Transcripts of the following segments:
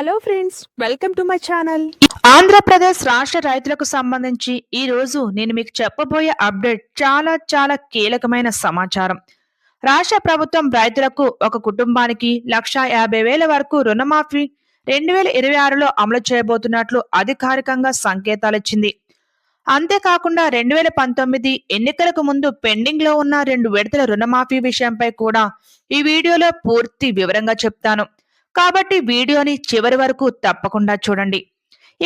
Hello friends welcome to my channel Andhra Pradesh రాష్ట్ర రైతులకు సంబంధించి ఈ రోజు నేను మీకు చెప్పబోయే అప్డేట్ చాలా చాలా కీలకమైన సమాచారం. రాష్ట్ర ప్రభుత్వం రైతులకు ఒక కుటుంబానికి లక్ష యాభై వేల వరకు రుణమాఫీ రెండు వేల ఇరవై ఆరులో అమలు చేయబోతున్నట్లు అధికారికంగా సంకేతాలిచ్చింది అంతేకాకుండా రెండు వేల పంతొమ్మిది ఎన్నికలకు ముందు పెండింగ్లో ఉన్న రెండు విడతల రుణమాఫీ విషయంపై కూడా ఈ వీడియోలో పూర్తి వివరంగా చెప్తాను. కాబట్టి వీడియోని చివరి వరకు తప్పకుండా చూడండి.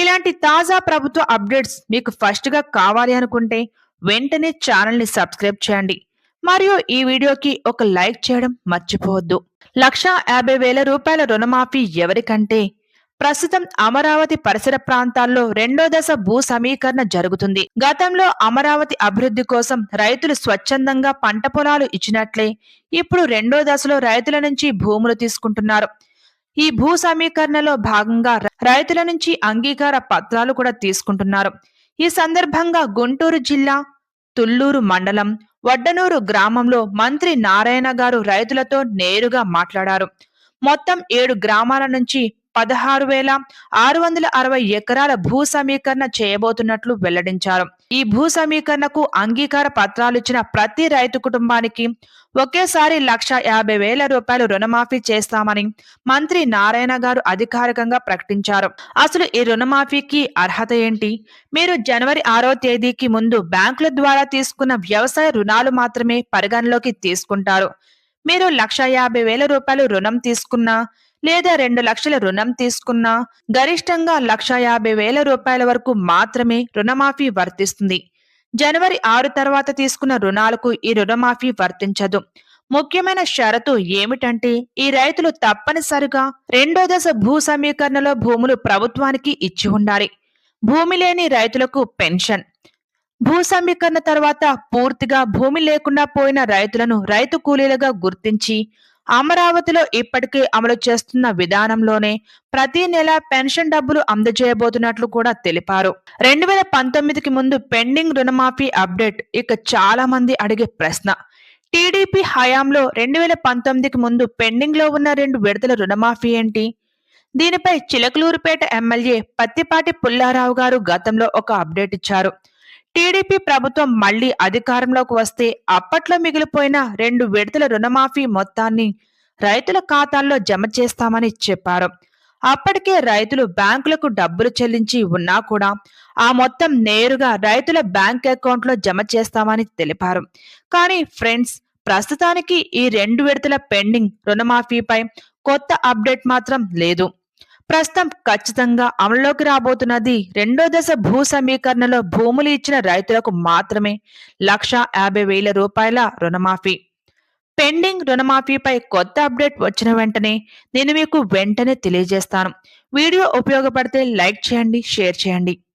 ఇలాంటి తాజా ప్రభుత్వ అప్డేట్స్ మీకు ఫస్ట్గా కావాలి అనుకుంటే వెంటనే ఛానల్ని సబ్స్క్రైబ్ చేయండి. మరియు ఈ వీడియోకి ఒక లైక్ చేయడం మర్చిపోవద్దు. లక్ష యాభై వేల రూపాయల రుణమాఫీ ఎవరికంటే ప్రస్తుతం అమరావతి పరిసర ప్రాంతాల్లో రెండో దశ భూ సమీకరణ జరుగుతుంది. గతంలో అమరావతి అభివృద్ధి కోసం రైతులు స్వచ్ఛందంగా పంట పొలాలు ఇచ్చినట్లే ఇప్పుడు రెండో దశలో రైతుల నుంచి భూములు తీసుకుంటున్నారు. ఈ భూ సమీకరణలో భాగంగా రైతుల నుంచి అంగీకార పత్రాలు కూడా తీసుకుంటున్నారు. ఈ సందర్భంగా గుంటూరు జిల్లా తుళ్ళూరు మండలం వడ్డనూరు గ్రామంలో మంత్రి నారాయణ గారు రైతులతో నేరుగా మాట్లాడారు. మొత్తం ఏడు గ్రామాల నుంచి పదహారు వేల ఆరు వందల అరవై ఎకరాల భూ సమీకరణ చేయబోతున్నట్లు వెల్లడించారు. ఈ భూ సమీకరణకు అంగీకార పత్రాలు ఇచ్చిన ప్రతి రైతు కుటుంబానికి ఒకేసారి లక్ష యాభై వేల రూపాయలు రుణమాఫీ చేస్తామని మంత్రి నారాయణ గారు అధికారికంగా ప్రకటించారు. అసలు ఈ రుణమాఫీకి అర్హత ఏంటి? మీరు జనవరి ఆరో తేదీకి ముందు బ్యాంకుల ద్వారా తీసుకున్న వ్యవసాయ రుణాలు మాత్రమే పరిగణలోకి తీసుకుంటారు. మీరు లక్ష యాభై వేల రూపాయలు రుణం తీసుకున్నా లేదా రెండు లక్షల రుణం తీసుకున్నా గరిష్టంగా లక్ష యాభై వేల రూపాయల వరకు మాత్రమే రుణమాఫీ వర్తిస్తుంది. జనవరి ఆరు తర్వాత తీసుకున్న రుణాలకు ఈ రుణమాఫీ వర్తించదు. ముఖ్యమైన షరతు ఏమిటంటే ఈ రైతులు తప్పనిసరిగా రెండో దశ భూ సమీకరణలో భూములు ప్రభుత్వానికి ఇచ్చి ఉండాలి. భూమి లేని రైతులకు పెన్షన్. భూ సమీకరణ తర్వాత పూర్తిగా భూమి లేకుండా పోయిన రైతులను రైతు కూలీలుగా గుర్తించి అమరావతిలో ఇప్పటికే అమలు చేస్తున్న విధానంలోనే ప్రతి నెల పెన్షన్ డబ్బులు అందజేయబోతున్నట్లు కూడా తెలిపారు. రెండు వేల పంతొమ్మిదికి ముందు పెండింగ్ రుణమాఫీ అప్డేట్ ఇక చాలా మంది అడిగే ప్రశ్న. టీడీపీ హయాంలో రెండు వేల పంతొమ్మిదికి ముందు పెండింగ్లో ఉన్న రెండు విడతల రుణమాఫీ ఏంటి? దీనిపై చిలకలూరుపేట ఎమ్మెల్యే పత్తిపాటి పుల్లారావు గారు గతంలో ఒక అప్డేట్ ఇచ్చారు. టీడీపీ ప్రభుత్వం మళ్ళీ అధికారంలోకి వస్తే అప్పట్లో మిగిలిపోయిన రెండు విడతల రుణమాఫీ మొత్తాన్ని రైతుల ఖాతాల్లో జమ చేస్తామని చెప్పారు. అప్పటికే రైతులు బ్యాంకులకు డబ్బులు చెల్లించి ఉన్నా కూడా ఆ మొత్తం నేరుగా రైతుల బ్యాంక్ అకౌంట్లో జమ చేస్తామని తెలిపారు. కానీ ఫ్రెండ్స్ ప్రస్తుతానికి ఈ రెండు విడతల పెండింగ్ రుణమాఫీపై కొత్త అప్డేట్ మాత్రం లేదు. ప్రస్తుతం ఖచ్చితంగా అమలులోకి రాబోతున్నది రెండో దశ భూ సమీకరణలో భూములు ఇచ్చిన రైతులకు మాత్రమే లక్ష యాభై వేల రూపాయల రుణమాఫీ. పెండింగ్ రుణమాఫీపై కొత్త అప్డేట్ వచ్చిన వెంటనే నేను మీకు వెంటనే తెలియజేస్తాను. వీడియో ఉపయోగపడితే లైక్ చేయండి షేర్ చేయండి.